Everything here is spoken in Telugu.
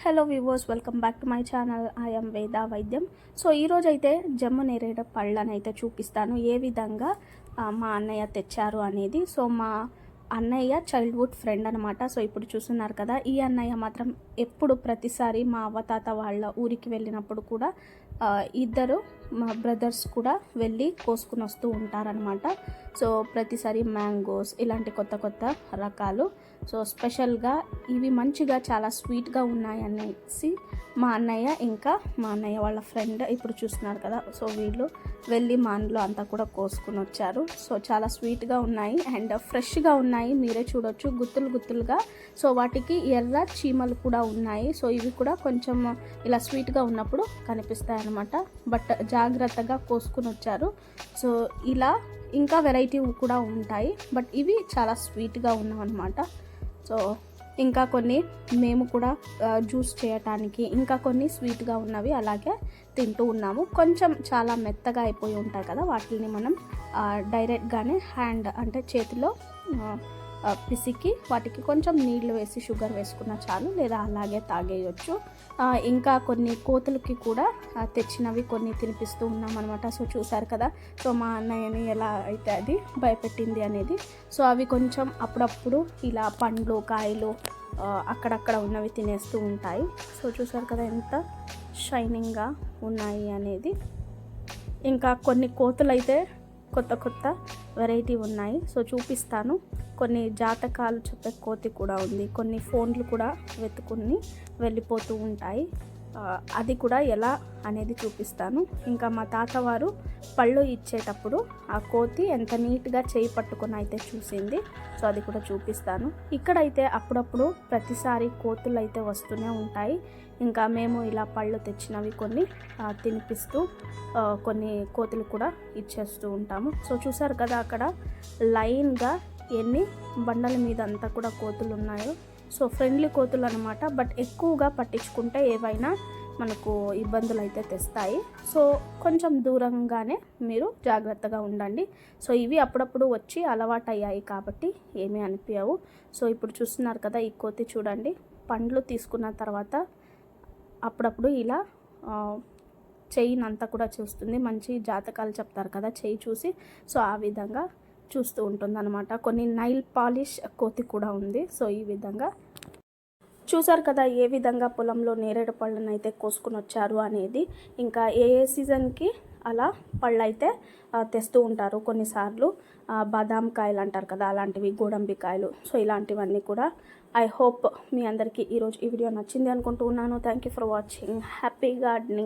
Hello viewers welcome back to my channel I'm Veda Vaidyam so ఈరోజు అయితే జమ్ము నేరేడ పళ్ళని అయితే చూపిస్తాను. ఏ విధంగా మా అన్నయ్య తెచ్చారు అనేది. సో మా అన్నయ్య చైల్డ్హుడ్ ఫ్రెండ్ అనమాట సో ఇప్పుడు చూస్తున్నారు కదా ఈ అన్నయ్య మాత్రం ఎప్పుడు ప్రతిసారి మా అవ్వతాత వాళ్ళ ఊరికి వెళ్ళినప్పుడు కూడా ఇద్దరు మా బ్రదర్స్ కూడా వెళ్ళి కోసుకుని వస్తూ ఉంటారనమాట సో ప్రతిసారి మ్యాంగోస్ ఇలాంటి కొత్త కొత్త రకాలు. సో స్పెషల్గా ఇవి మంచిగా చాలా స్వీట్గా ఉన్నాయనేసి మా అన్నయ్య ఇంకా మా అన్నయ్య వాళ్ళ ఫ్రెండ్ ఇప్పుడు చూస్తున్నారు కదా సో వీళ్ళు వెళ్ళి మా అందులో అంతా కూడా కోసుకుని వచ్చారు. సో చాలా స్వీట్గా ఉన్నాయి అండ్ ఫ్రెష్గా ఉన్నాయి మీరే చూడొచ్చు గుత్తులు గుత్తులుగా. సో వాటికి ఎర్ర చీమలు కూడా ఉన్నాయి సో ఇవి కూడా కొంచెం ఇలా స్వీట్గా ఉన్నప్పుడు కనిపిస్తాయి అన్నమాట బట్ జాగ్రత్తగా కోసుకుని వచ్చారు. సో ఇలా ఇంకా వెరైటీ కూడా ఉంటాయి బట్ ఇవి చాలా స్వీట్గా ఉన్నామన్నమాట సో ఇంకా కొన్ని మేము కూడా జ్యూస్ చేయటానికి ఇంకా కొన్ని స్వీట్గా ఉన్నవి అలాగే తింటూ ఉన్నాము. కొంచెం చాలా మెత్తగా అయిపోయి ఉంటాయి కదా వాటిని మనం డైరెక్ట్గానే హ్యాండ్ అంటే చేతిలో పిసికి వాటికి కొంచెం నీళ్ళు వేసి షుగర్ వేసుకున్న చాలు లేదా అలాగే తాగేయచ్చు. ఇంకా కొన్ని కోతులకి కూడా తెచ్చినవి కొన్ని తినిపిస్తూ ఉన్నాం అనమాట సో చూసారు కదా సో మా అన్నయ్యని ఎలా అయితే అది భయపెట్టింది అనేది. సో అవి కొంచెం అప్పుడప్పుడు ఇలా పండ్లు కాయలు అక్కడక్కడ ఉన్నవి తినేస్తూ ఉంటాయి. సో చూసారు కదా ఎంత షైనింగ్గా ఉన్నాయి అనేది. ఇంకా కొన్ని కోతులు అయితే కొత్త కొత్త వెరైటీ ఉన్నాయి. సో చూపిస్తాను. కొన్ని జాతకాలు చెప్పే కోతి కూడా ఉంది. కొన్ని ఫోన్లు కూడా వెతుకుని వెళ్ళిపోతూ ఉంటాయి. అది కూడా ఎలా అనేది చూపిస్తాను. ఇంకా మా తాతవారు పళ్ళు ఇచ్చేటప్పుడు ఆ కోతి ఎంత నీట్గా చేయి పట్టుకొని అయితే చూసింది సో అది కూడా చూపిస్తాను. ఇక్కడైతే అప్పుడప్పుడు ప్రతిసారి కోతులు అయితే వస్తూనే ఉంటాయి. ఇంకా మేము ఇలా పళ్ళు తెచ్చినవి కొన్ని తినిపిస్తూ కొన్ని కోతులు కూడా ఇచ్చేస్తూ ఉంటాము. సో చూసారు కదా అక్కడ లైన్గా ఎన్ని బండల మీద అంతా కూడా కోతులు ఉన్నాయో. సో ఫ్రెండ్లీ కోతులు అనమాట బట్ ఎక్కువగా పట్టించుకుంటే ఏవైనా మనకు ఇబ్బందులు అయితే తెస్తాయి. సో కొంచెం దూరంగానే మీరు జాగ్రత్తగా ఉండండి. సో ఇవి అప్పుడప్పుడు వచ్చి అలవాటు అయ్యాయి కాబట్టి ఏమీ అనిపించవు సో ఇప్పుడు చూస్తున్నారు కదా ఈ కోతి చూడండి. పండ్లు తీసుకున్న తర్వాత అప్పుడప్పుడు ఇలా ఆ, చెయ్యిని అంతా కూడా చూస్తుంది. మంచి జాతకాలు చెప్తారు కదా చెయ్యి చూసి. సో ఆ విధంగా చూస్తూ ఉంటుంది అనమాట కొన్ని నైల్ పాలిష్ కోతి కూడా ఉంది. సో ఈ విధంగా చూసారు కదా ఏ విధంగా పొలంలో నేరేడు పళ్ళను అయితే కోసుకుని వచ్చారు అనేది. ఇంకా ఏ ఏ సీజన్కి అలా పళ్ళు అయితే తెస్తూ ఉంటారు. కొన్నిసార్లు బాదాం కాయలు అంటారు కదా అలాంటివి గోడంబి కాయలు. సో ఇలాంటివన్నీ కూడా ఐ హోప్ మీ అందరికీ ఈరోజు ఈ వీడియో నచ్చింది అనుకుంటూ ఉన్నాను. Thank you for watching happy gardening